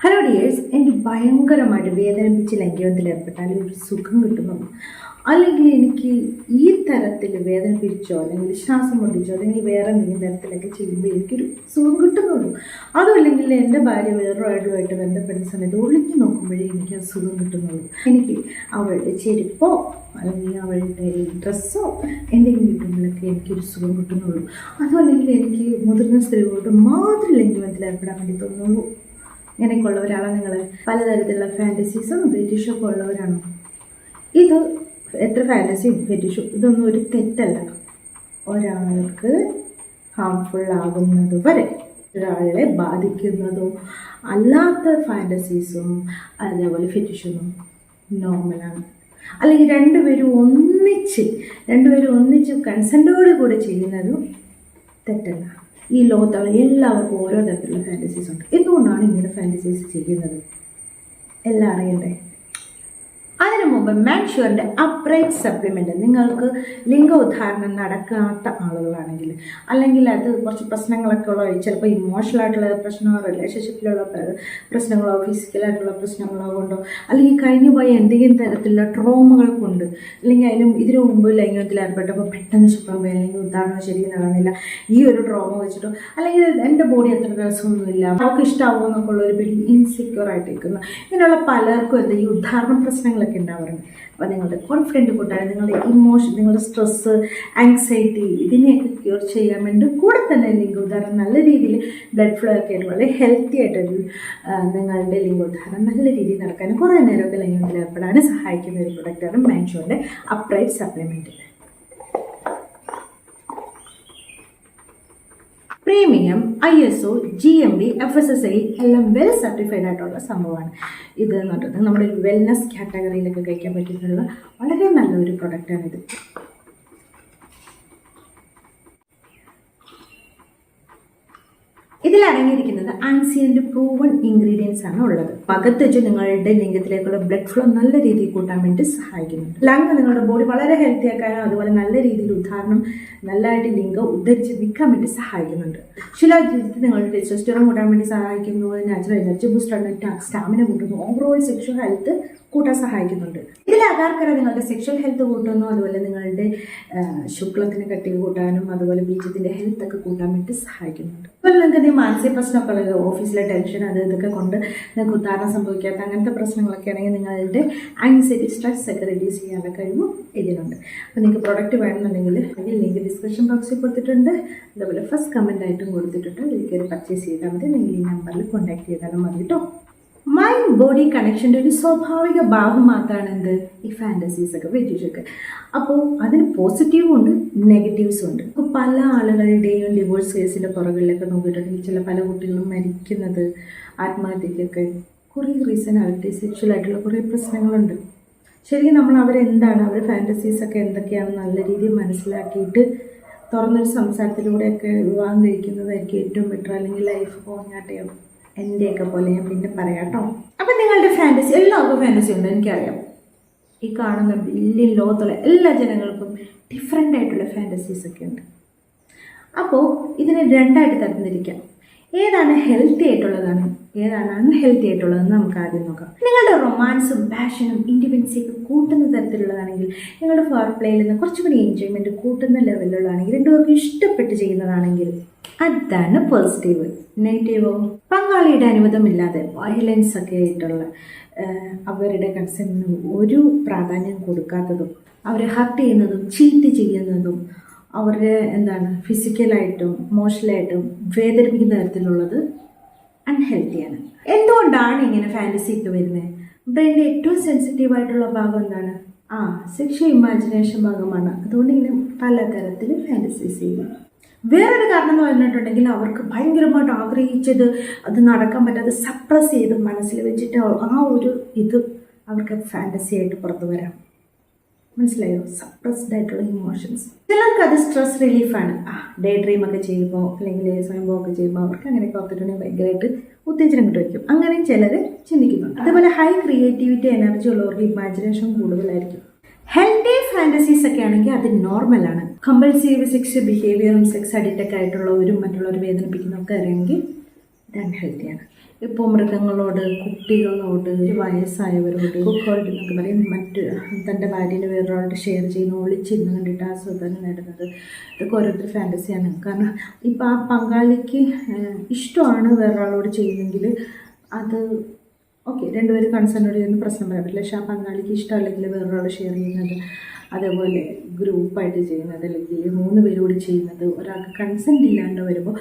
Hello dears എനിക്ക് ഭയങ്കരമായിട്ട് വേദനിപ്പിച്ച് ലംഘനത്തിൽ ഏർപ്പെട്ടാൽ ഒരു സുഖം കിട്ടുന്നുള്ളൂ അല്ലെങ്കിൽ എനിക്ക് ഈ തരത്തിൽ വേദനിപ്പിച്ചോ അല്ലെങ്കിൽ ശ്വാസം മുട്ടിച്ചോ അല്ലെങ്കിൽ വേറെ എന്തെങ്കിലും തരത്തിലൊക്കെ ചെയ്യുമ്പോൾ എനിക്കൊരു സുഖം കിട്ടുന്നുള്ളൂ. അതും അല്ലെങ്കിൽ എന്റെ ഭാര്യ വേറൊരാളുമായിട്ട് ബന്ധപ്പെടുന്ന സമയത്ത് ഒളിഞ്ഞു നോക്കുമ്പോഴേ എനിക്ക് ആ സുഖം കിട്ടുന്നുള്ളൂ. എനിക്ക് അവളുടെ ചെരുപ്പോ അല്ലെങ്കിൽ അവളുടെ ഡ്രസ്സോ എന്തെങ്കിലും കിട്ടുമ്പോഴൊക്കെ എനിക്കൊരു സുഖം കിട്ടുന്നുള്ളൂ. അതും അല്ലെങ്കിൽ എനിക്ക് മുതിർന്ന സ്ത്രീകളോട് മാത്രം ലംഘനത്തിൽ ഏർപ്പെടാൻ വേണ്ടി തോന്നുള്ളൂ ഇങ്ങനെയൊക്കെ ഉള്ളവരാണോ നിങ്ങൾ പലതരത്തിലുള്ള ഫാന്റസീസും ഫെറ്റിഷും ഒക്കെ ഉള്ളവരാണോ. ഇത് എത്ര ഫാന്റസിയും ഫെറ്റിഷും ഇതൊന്നും ഒരു തെറ്റല്ല. ഒരാൾക്ക് ഹാംഫുൾ ആകുന്നത് വരെ ഒരാളെ ബാധിക്കുന്നതോ അല്ലാത്ത ഫാന്റസീസും അതേപോലെ ഫെറ്റിഷൊന്നും നോർമലാണ് അല്ലെങ്കിൽ രണ്ടുപേരും ഒന്നിച്ച് രണ്ടുപേരും ഒന്നിച്ച് കൺസെന്റോട് കൂടെ ചെയ്യുന്നതും തെറ്റല്ല. ഈ ലോകത്തുള്ള എല്ലാവർക്കും ഓരോ തരത്തിലുള്ള ഫാന്റസീസ് ഉണ്ട്. എന്തുകൊണ്ടാണ് ഇങ്ങനെ ഫാന്റസീസ് ചെയ്യുന്നത്? എല്ലാം അറിയണ്ടേ? മാൻഷുവറിന്റെ അപ്രൈറ്റ് സപ്ലിമെന്റ് നിങ്ങൾക്ക് ലിംഗ ഉദ്ധാരണം നടക്കാത്ത ആളുകളാണെങ്കിൽ അല്ലെങ്കിൽ അത് കുറച്ച് പ്രശ്നങ്ങളൊക്കെ ഉള്ള ചിലപ്പോൾ ഇമോഷണൽ ആയിട്ടുള്ള പ്രശ്നമോ റിലേഷൻഷിപ്പിലുള്ള പ്ര- പ്രശ്നങ്ങളോ ഫിസിക്കലായിട്ടുള്ള പ്രശ്നങ്ങളോ കൊണ്ടോ അല്ലെങ്കിൽ കഴിഞ്ഞു പോയ എന്തെങ്കിലും തരത്തിലുള്ള ട്രോമകൾ കൊണ്ട് അല്ലെങ്കിൽ അതിനും ഇതിനു മുമ്പ് ലൈംഗികത്തിൽ ഏർപ്പെട്ടപ്പോൾ പെട്ടെന്ന് ശുക്രം പോയി അല്ലെങ്കിൽ ഉദ്ധാരണം ശരി നടന്നില്ല ഈ ഒരു ട്രോമ വെച്ചിട്ടോ അല്ലെങ്കിൽ എന്റെ ബോഡി അത്ര രസമൊന്നുമില്ല അവർക്ക് ഇഷ്ടമാവുമോ എന്നൊക്കെ ഉള്ള ഒരു ഇൻസെക്യൂർ ആയിട്ട് നിൽക്കുന്ന ഇങ്ങനെയുള്ള പലർക്കും എന്താ ഈ ഉദ്ധാരണ പ്രശ്നങ്ങളൊക്കെ ഉണ്ടാവാറുണ്ട്. അപ്പോൾ നിങ്ങളുടെ കോൺഫിഡന്റ് കൂട്ടാൻ നിങ്ങളുടെ ഇമോഷൻ നിങ്ങളുടെ സ്ട്രെസ്സ് ആങ്സൈറ്റി ഇതിനെയൊക്കെ ക്യൂർ ചെയ്യാൻ വേണ്ടി കൂടെ തന്നെ ലിംഗോദ്ധാരം നല്ല രീതിയിൽ ബ്ലഡ് ഫ്ലോ ഒക്കെ ആയിട്ട് വളരെ ഹെൽത്തി ആയിട്ടൊരു നിങ്ങളുടെ ലിംഗോദ്ധാരം നല്ല രീതിയിൽ നടക്കാനും കുറേ നേരമൊക്കെ ലൈംഗത്തിൽ ഏർപ്പെടാനും സഹായിക്കുന്ന ഒരു പ്രൊഡക്റ്റാണ് മാൻഷോന്റെ upright supplement premium I S O G M B F S S I എല്ലാം വെൽ സർട്ടിഫൈഡ് ആയിട്ടുള്ള സംഭവമാണ്. ഇത് എന്ന് പറയുന്നത് നമ്മുടെ വെൽനെസ് കാറ്റഗറിയിലൊക്കെ കഴിക്കാൻ പറ്റിയിട്ടുള്ള വളരെ നല്ലൊരു പ്രൊഡക്റ്റാണിത് ഇതിൽ അടങ്ങിയിരിക്കുന്നത് ആൻസിയന്റെ പ്രൂവൺ ഇൻഗ്രീഡിയൻസ് ആണ് ഉള്ളത്. പകത്ത് വെച്ച് നിങ്ങളുടെ ലിംഗത്തിലേക്കുള്ള ബ്ലഡ് ഫ്ലോ നല്ല രീതിയിൽ കൂട്ടാൻ വേണ്ടി സഹായിക്കുന്നുണ്ട്. ലങ് നിങ്ങളുടെ ബോഡി വളരെ ഹെൽത്തി ആക്കാനും അതുപോലെ നല്ല രീതിയിൽ ഉദാഹരണം നല്ലതായിട്ട് ലിംഗം ഉദ്ധരിച്ച് വിൽക്കാൻ വേണ്ടി സഹായിക്കുന്നുണ്ട്. ശിലാജീവിതത്തിൽ നിങ്ങളുടെ ടെസ്റ്റോസ്റ്ററോൺ കൂട്ടാൻ വേണ്ടി സഹായിക്കുന്നു നാച്ചുറൽ എനർജി ബൂസ്റ്റർ സ്റ്റാമിന കൂട്ടുന്നു ഓവറോൾ സെക്ഷൽ ഹെൽത്ത് കൂട്ടാൻ സഹായിക്കുന്നുണ്ട്. ഇതിൽ അകാർക്കര നിങ്ങളുടെ സെക്ഷൽ ഹെൽത്ത് കൂട്ടുന്നു അതുപോലെ നിങ്ങളുടെ ശുക്ലത്തിന് കട്ടി കൂട്ടാനും അതുപോലെ ബീജത്തിന്റെ ഹെൽത്ത് ഒക്കെ കൂട്ടാൻ വേണ്ടി സഹായിക്കുന്നുണ്ട്. അതുപോലെ നിങ്ങൾക്ക് മാനസിക പ്രശ്നമൊക്കെ ഓഫീസിലെ ടെൻഷൻ അത് ഇതൊക്കെ കൊണ്ട് നിങ്ങൾക്ക് ഉദാഹരണം സംഭവിക്കാത്ത അങ്ങനത്തെ പ്രശ്നങ്ങളൊക്കെ ആണെങ്കിൽ നിങ്ങളുടെ ആൻസൈറ്റി സ്ട്രെസ് ഒക്കെ റെഡ്യൂസ് ചെയ്യാനുള്ള കഴിവും ഇതിലുണ്ട്. അപ്പോൾ നിങ്ങൾക്ക് പ്രൊഡക്റ്റ് വേണമെന്നുണ്ടെങ്കിൽ അതിൽ ലിങ്ക് ഡിസ്ക്രിപ്ഷൻ ബോക്സിൽ കൊടുത്തിട്ടുണ്ട്. അതുപോലെ ഫസ്റ്റ് കമന്റ് ആയിട്ടും കൊടുത്തിട്ടുണ്ട്. അതിൽ കയറി പർച്ചേസ് ചെയ്താൽ മതി. നിങ്ങൾ ഈ നമ്പറിൽ കോൺടാക്ട് ചെയ്താലും മതി കേട്ടോ മൈൻഡ് ബോഡി കണക്ഷന്റെ ഒരു സ്വാഭാവിക ഭാഗം മാത്രമാണ് എന്ത് ഈ ഫാന്റസീസ് ഒക്കെ വെറ്റിഷൊക്കെ അപ്പോൾ അതിന് പോസിറ്റീവും ഉണ്ട് നെഗറ്റീവ്സും ഉണ്ട്. ഇപ്പോൾ പല ആളുകളുടെയും ഡിവോഴ്സ് കേസിന്റെ പുറകിലൊക്കെ നോക്കിയിട്ടുണ്ടെങ്കിൽ ചില പല കുട്ടികളും മരിക്കുന്നത് ആത്മഹത്യക്കൊക്കെ കുറേ റീസൺ ആയിട്ട് സെക്ഷൽ ആയിട്ടുള്ള കുറേ പ്രശ്നങ്ങളുണ്ട്. ശരിക്കും നമ്മൾ അവരെന്താണ് അവർ ഫാന്റസീസ് ഒക്കെ എന്തൊക്കെയാണെന്ന് നല്ല രീതിയിൽ മനസ്സിലാക്കിയിട്ട് തുറന്നൊരു സംസാരത്തിലൂടെയൊക്കെ വിവാഹം കഴിക്കുന്നതായിരിക്കും ഏറ്റവും ബെറ്റർ അല്ലെങ്കിൽ ലൈഫ് പോഞ്ഞാട്ടെയോ എന്റെയൊക്കെ പോലെ ഞാൻ പിന്നെ പറയാം കേട്ടോ. അപ്പം നിങ്ങളുടെ ഫാന്റസി എല്ലാവർക്കും ഫാന്റസി ഉണ്ട് എനിക്കറിയാം. ഈ കാണുന്ന വലിയ ലോകത്തുള്ള എല്ലാ ജനങ്ങൾക്കും ഡിഫറെന്റ് ആയിട്ടുള്ള ഫാന്റസീസ് ഒക്കെ ഉണ്ട്. അപ്പോൾ ഇതിനെ രണ്ടായിട്ട് തരംതിരിക്കാം. ഏതാണ് ഹെൽത്തി ആയിട്ടുള്ളതാണ്? ഏതാണ് ഹെൽത്തി ആയിട്ടുള്ളതെന്ന് നമുക്ക് ആദ്യം നോക്കാം. നിങ്ങളുടെ റൊമാൻസും പാഷനും ഇൻഡിപെൻസിയൊക്കെ കൂട്ടുന്ന തരത്തിലുള്ളതാണെങ്കിൽ നിങ്ങളുടെ ഫോർ പ്ലേയിൽ നിന്ന് കുറച്ചുകൂടി എൻജോയ്മെന്റ് കൂട്ടുന്ന ലെവലിലുള്ളതാണെങ്കിൽ രണ്ടുപേർക്കും ഇഷ്ടപ്പെട്ട് ചെയ്യുന്നതാണെങ്കിൽ അതാണ് പോസിറ്റീവ് നെഗറ്റീവോ പങ്കാളിയുടെ അനുവാദമില്ലാതെ വയലൻസ് ഒക്കെ ആയിട്ടുള്ള അവരുടെ കൺസേണിന് ഒരു പ്രാധാന്യം കൊടുക്കാത്തതും അവരെ ഹർട്ട് ചെയ്യുന്നതും ചീറ്റ് ചെയ്യുന്നതും അവരുടെ എന്താണ് ഫിസിക്കലായിട്ടും ഇമോഷണലായിട്ടും വേദനിപ്പിക്കുന്ന തരത്തിലുള്ളത് അൺഹെൽത്തിയാണ് എന്തുകൊണ്ടാണ് ഇങ്ങനെ ഫാന്റസിയൊക്കെ വരുന്നത് ബ്രെയിനിന്റെ ഏറ്റവും സെൻസിറ്റീവ് ആയിട്ടുള്ള ഭാഗം എന്താണ്? ആ സെക്ഷൽ ഇമാജിനേഷൻ ഭാഗമാണ്. അതുകൊണ്ട് ഇങ്ങനെ പലതരത്തിൽ ഫാന്റസീസ് ചെയ്യും വേറൊരു കാരണം എന്ന് പറഞ്ഞിട്ടുണ്ടെങ്കിൽ അവർക്ക് ഭയങ്കരമായിട്ട് ആഗ്രഹിച്ചത് അത് നടക്കാൻ പറ്റാതെ സപ്രസ് ചെയ്ത് മനസ്സിൽ വെച്ചിട്ട് ആ ഒരു ഇത് അവർക്ക് ഫാന്റസി ആയിട്ട് പുറത്തു വരാം. മനസ്സിലായോ? സപ്രസ്ഡ് ആയിട്ടുള്ള ഇമോഷൻസ് ചിലർക്ക് അത് സ്ട്രെസ് റിലീഫാണ് ആ ഡേ ഡ്രീം ഒക്കെ ചെയ്യുമ്പോൾ അല്ലെങ്കിൽ സ്വയംഭവം ഒക്കെ ചെയ്യുമ്പോൾ അവർക്ക് അങ്ങനെയൊക്കെ ഓർത്തിട്ടുണ്ടെങ്കിൽ ഭയങ്കരമായിട്ട് ഉത്തേജനം കിട്ടുമായിരിക്കും. അങ്ങനെ ചിലർ ചിന്തിക്കുന്നുണ്ട്. അതുപോലെ ഹൈ ക്രിയേറ്റിവിറ്റി എനർജി ഉള്ളവർക്ക് ഇമാജിനേഷൻ കൂടുതലായിരിക്കും. ഹെൽത്തി ഫാന്റസീസ് ഒക്കെ ആണെങ്കിൽ അത് നോർമലാണ് കമ്പൾസീവ് സെക്സ് ബിഹേവിയറും സെക്സ് അഡിക്റ്റൊക്കെ ആയിട്ടുള്ളവരും മറ്റുള്ളവർ വേദനിപ്പിക്കുന്നൊക്കെ അറിയാമെങ്കിൽ ഇത് അൺഹെൽത്തിയാണ് ഇപ്പോൾ മൃഗങ്ങളോട് കുട്ടികളോട് വയസ്സായവരോട് കുക്കോൾഡ് എന്നൊക്കെ പറയും. മറ്റ് തന്റെ ഭാര്യനെ വേറൊരാളോട് ഷെയർ ചെയ്യുന്ന ഒളിച്ചിരുന്ന് കണ്ടിട്ട് ആസ്വാദനം നേടുന്നത്. ഇതൊക്കെ ഓരോരുത്തർ ഫാന്റസിയാണ് കാരണം ഇപ്പം ആ പങ്കാളിക്ക് ഇഷ്ടമാണ് വേറൊരാളോട് ചെയ്യുന്നെങ്കിൽ അത് ഓക്കെ രണ്ടുപേരും കൺസേണോട് ചെയ്യുന്ന പ്രശ്നം പറയാൻ പറ്റില്ല. പക്ഷേ ആ പങ്കാളിക്ക് ഇഷ്ടമല്ലെങ്കിൽ വേറൊരാൾ ഷെയർ ചെയ്യുന്നത് അതേപോലെ ഗ്രൂപ്പായിട്ട് ചെയ്യുന്നത് അല്ലെങ്കിൽ മൂന്ന് പേരോട് ചെയ്യുന്നത് ഒരാൾക്ക് കൺസെന്റ് ഇല്ലാണ്ട് വരുമ്പോൾ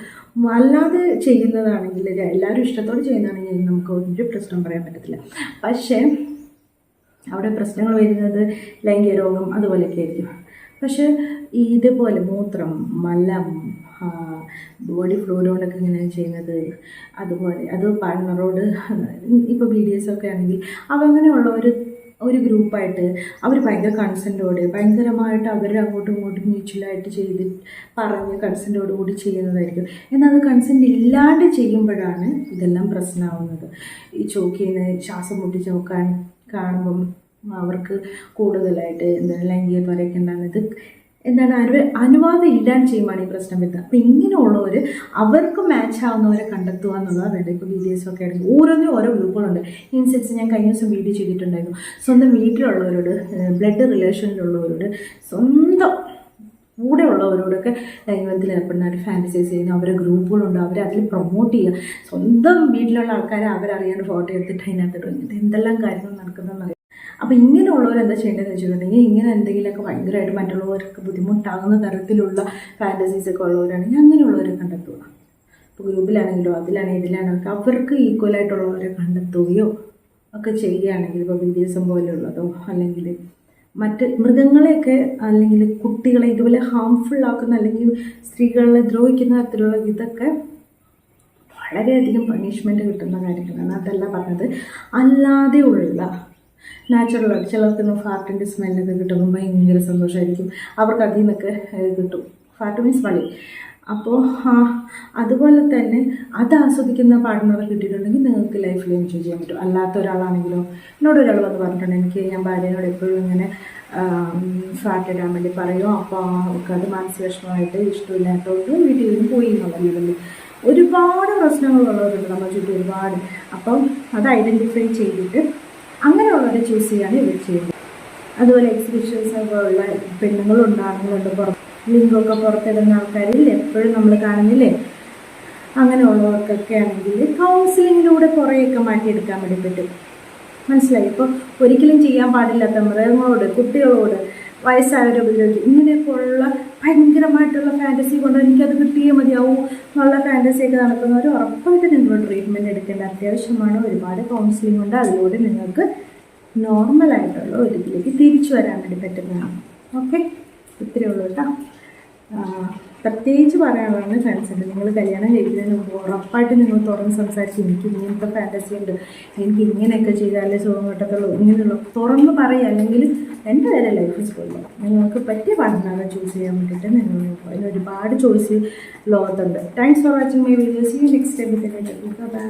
അല്ലാതെ ചെയ്യുന്നതാണെങ്കിൽ എല്ലാവരും ഇഷ്ടത്തോടെ ചെയ്യുന്നതാണെങ്കിൽ നമുക്ക് ഒരു പ്രശ്നം പറയാൻ പറ്റത്തില്ല. പക്ഷേ അവിടെ പ്രശ്നങ്ങൾ വരുന്നത് ലൈംഗിക രോഗം അതുപോലെയൊക്കെ ആയിരിക്കും. പക്ഷേ ഇതുപോലെ മൂത്രം മലം ബോഡി ഫ്ലൂയിഡോണ്ടൊക്കെ ഇങ്ങനെ ചെയ്യുന്നത് അതുപോലെ അത് പാർട്ട്ണറോട് ഇപ്പോൾ ബി ഡി എസ് ഒക്കെ ആണെങ്കിൽ അവങ്ങനെയുള്ള ഒരു ഒരു ഗ്രൂപ്പായിട്ട് അവർ ഭയങ്കര കൺസെന്റോടെ ഭയങ്കരമായിട്ട് അവർ അങ്ങോട്ടും ഇങ്ങോട്ടും മ്യൂച്വലായിട്ട് ചെയ്ത് പറഞ്ഞ് കൺസെന്റോട് കൂടി ചെയ്യുന്നതായിരിക്കും. എന്നാൽ അത് കൺസെന്റ് ഇല്ലാണ്ട് ചെയ്യുമ്പോഴാണ് ഇതെല്ലാം പ്രശ്നമാവുന്നത്. ഈ ചോക്കിന്ന് ശ്വാസം മുട്ടി ചോക്കാൻ കാണുമ്പം അവർക്ക് കൂടുതലായിട്ട് എന്താണ് ലൈംഗിക ത്വരയൊക്കെ ഉണ്ടാകുന്നത് എന്താണ് അനു അനുവാദം ഇല്ലാണ്ട് ചെയ്യുമ്പോൾ ഈ പ്രശ്നം വരുന്നത്. അപ്പം ഇങ്ങനെയുള്ളവർ അവർക്ക് മാച്ച് ആവുന്നവരെ കണ്ടെത്തുക എന്നുള്ളതാണ് വേണ്ട ഇപ്പോൾ വീഡിയോസ് ഒക്കെ ആണെങ്കിൽ ഓരോന്നിനും ഓരോ ഗ്രൂപ്പുകളുണ്ട് ഇൻസെൻസ് ഞാൻ കഴിഞ്ഞ ദിവസം വീഡിയോ ചെയ്തിട്ടുണ്ടായിരുന്നു. സ്വന്തം വീട്ടിലുള്ളവരോട് ബ്ലഡ് റിലേഷനിലുള്ളവരോട് സ്വന്തം കൂടെ ഉള്ളവരോടൊക്കെ ലൈംഗത്തിൽ ഏർപ്പെടുന്ന ഒരു ഫാന്റസൈസ് ചെയ്യുന്ന അവരെ ഗ്രൂപ്പുകളുണ്ട് അവരെ അതിൽ പ്രൊമോട്ട് ചെയ്യുക. സ്വന്തം വീട്ടിലുള്ള ആൾക്കാരെ അവരറിയാണ്ട് ഫോട്ടോ എടുത്തിട്ട് അതിനകത്ത് ഇടും എന്തെല്ലാം കാര്യങ്ങൾ നടക്കുന്നതെന്ന് അപ്പോൾ ഇങ്ങനെയുള്ളവർ എന്താ ചെയ്യേണ്ടതെന്ന് വെച്ചിട്ടുണ്ടെങ്കിൽ ഇങ്ങനെ എന്തെങ്കിലുമൊക്കെ ഭയങ്കരമായിട്ട് മറ്റുള്ളവർക്ക് ബുദ്ധിമുട്ടാകുന്ന തരത്തിലുള്ള ഫാന്റസീസ് ഒക്കെ ഉള്ളവരാണെങ്കിൽ അങ്ങനെയുള്ളവരെ കണ്ടെത്തുക. ഇപ്പോൾ ഗ്രൂപ്പിലാണെങ്കിലോ അതിലാണെങ്കിലും ഇതിലാണെങ്കിലും അവർക്ക് ഈക്വലായിട്ടുള്ളവരെ കണ്ടെത്തുകയോ ഒക്കെ ചെയ്യുകയാണെങ്കിൽ ഇപ്പോൾ ബി ഡി എസ് പോലെയുള്ളതോ അല്ലെങ്കിൽ മറ്റ് മൃഗങ്ങളെയൊക്കെ അല്ലെങ്കിൽ കുട്ടികളെ ഇതുപോലെ ഹാംഫുൾ ആക്കുന്ന അല്ലെങ്കിൽ സ്ത്രീകളെ ദ്രോഹിക്കുന്ന തരത്തിലുള്ള ഇതൊക്കെ വളരെയധികം പണിഷ്മെന്റ് കിട്ടുന്ന കാര്യങ്ങളാണ്. അതല്ല പറഞ്ഞത്. അല്ലാതെ ഉള്ള നാച്ചുറലായിട്ട് ചിലർക്ക് ഫാർട്ടിന്റെ സ്മെല്ലൊക്കെ കിട്ടുമ്പോൾ ഭയങ്കര സന്തോഷമായിരിക്കും അവർക്ക് അതിൽ നിന്നൊക്കെ കിട്ടും. ഫാർട്ട് മീൻസ് വളി അപ്പോൾ അതുപോലെ തന്നെ അത് ആസ്വദിക്കുന്ന പാർട്ട്ണറെ കിട്ടിയിട്ടുണ്ടെങ്കിൽ നിങ്ങൾക്ക് ലൈഫിൽ എൻജോയ് ചെയ്യാൻ പറ്റും. അല്ലാത്ത ഒരാളാണെങ്കിലോ എന്നോട് ഒരാൾ വന്ന് പറഞ്ഞിട്ടുണ്ട് എനിക്ക് ഞാൻ ഭാര്യനോട് എപ്പോഴും ഇങ്ങനെ ഫാറ്റ് ഇടാൻ വേണ്ടി പറയും. അപ്പോൾ അവർക്ക് അത് മാനസിക വിഷമമായിട്ട് ഇഷ്ടമില്ലാത്തതുകൊണ്ട് വീട്ടിൽ നിന്ന് പോയി എന്നുള്ള ലെവലിൽ ഒരുപാട് പ്രശ്നങ്ങളുള്ളവരുണ്ട് നമ്മുടെ ചുറ്റും ഒരുപാട്. അപ്പം അത് ഐഡന്റിഫൈ ചെയ്തിട്ട് അങ്ങനെയുള്ളവരെ ചൂസ് ചെയ്യാണ് ഇവർ ചെയ്യുന്നത് അതുപോലെ എക്സിബിഷൻസ് പോലുള്ള പെണ്ണുങ്ങളുണ്ട് ആണുങ്ങളുണ്ട് പുറത്ത് ലിങ്കൊക്കെ പുറത്തിടുന്ന ആൾക്കാരില്ലേ എപ്പോഴും നമ്മൾ കാണുന്നില്ലേ? അങ്ങനെയുള്ളവർക്കൊക്കെ ആണെങ്കിൽ കൗൺസിലിങ്ങിലൂടെ കുറേയൊക്കെ മാറ്റിയെടുക്കാൻ വേണ്ടി പറ്റും. മനസ്സിലായി? ഇപ്പോൾ ഒരിക്കലും ചെയ്യാൻ പാടില്ലാത്ത മൃഗങ്ങളോട് കുട്ടികളോട് വയസ്സായവരോട് ഇങ്ങനെയൊക്കെയുള്ള ഭയങ്കരമായിട്ടുള്ള ഫാന്റസി കൊണ്ട് എനിക്കത് കിട്ടിയേ മതിയാവും എന്നുള്ള ഫാന്റസിയൊക്കെ നടക്കുന്നവർ ഉറപ്പായിട്ട് നിങ്ങൾ ട്രീറ്റ്മെന്റ് എടുക്കേണ്ട അത്യാവശ്യമാണ്. ഒരുപാട് കൗൺസിലിംഗ് ഉണ്ട്. അതിലൂടെ നിങ്ങൾക്ക് നോർമലായിട്ടുള്ള ഒരു ഇതിലേക്ക് തിരിച്ചു വരാൻ വേണ്ടി പറ്റുന്നതാണ്. ഓക്കെ ഇത്രയേ ഉള്ളൂ കേട്ടോ. പ്രത്യേകിച്ച് പറയാനുള്ളതാണ് ഫ്രണ്ട്സിന്റെ നിങ്ങൾ കല്യാണം കഴിക്കുന്നതിന് മുമ്പ് ഉറപ്പായിട്ട് നിങ്ങൾ തുറന്ന് സംസാരിച്ച് എനിക്ക് ഇങ്ങനത്തെ ഫാന്റസി ഉണ്ട്. എനിക്ക് ഇങ്ങനെയൊക്കെ ചെയ്താലേ സുഖം കിട്ടത്തുള്ളൂ ഇങ്ങനെയുള്ള തുറന്ന് പറയുക അല്ലെങ്കിൽ എന്റെ വരെ ലൈഫ് സ്കൂളിൽ നിങ്ങൾക്ക് പറ്റിയ പാർട്ട്ണറെ ചൂസ് ചെയ്യാൻ വേണ്ടിയിട്ട് നിങ്ങൾ അതിന് ഒരുപാട് choice ലോകത്തുണ്ട് thanks for watching my videos ഈ നെക്സ്റ്റ് ടൈം ബൈ